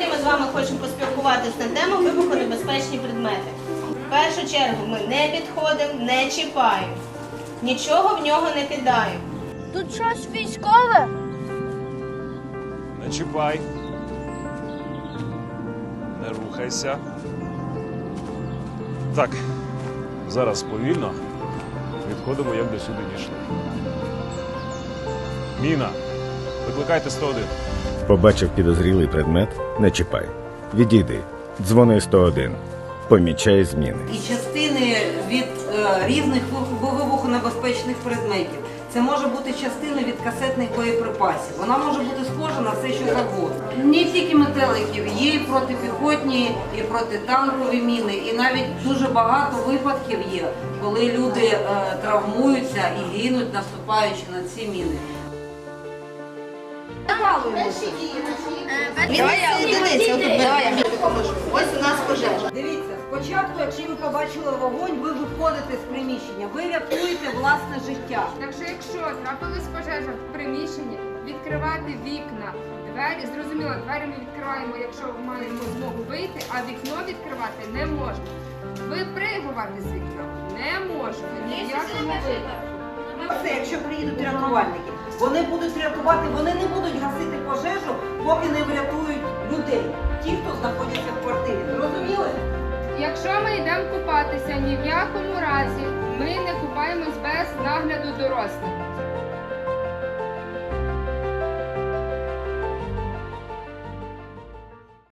Сьогодні ми з вами хочемо поспілкуватися на тему вибухонебезпечні предмети. В першу чергу ми не підходимо, не чіпаємо, нічого в нього не кидаємо. Тут щось військове? Не чіпай. Не рухайся. Так, зараз повільно відходимо, як до сюди дійшли. Міна, викликайте 101. Побачив підозрілий предмет, не чіпай. Відійди. Дзвони 101. Помічай зміни. і частини від е, різних вибух- вибухонебезпечних предметів. Це може бути частина від касетних боєприпасів. Вона може бути схожа на все, що завгодно. Не тільки метеликів, є і протипіхотні, і протитанкові міни, і навіть дуже багато випадків є, коли люди е, травмуються і гинуть, наступаючи на ці міни. Давай. Ось у нас пожежа. Дивіться, спочатку, якщо ви побачили вогонь, ви виходите з приміщення, ви рятуєте власне життя. Так що якщо трапилась пожежа в приміщенні, відкривати вікна, двері, зрозуміло, двері ми відкриваємо, якщо маємо змогу вийти, а вікно відкривати не можна. Випригувати з вікна не можна. Ні в якому випадку. Це якщо приїдуть рятувальники, вони будуть рятувати, вони не будуть гасити пожежу, поки не врятують людей, ті, хто знаходяться в квартирі. Зрозуміли? Якщо ми йдемо купатися, ні в якому разі ми не купаємось без нагляду дорослих.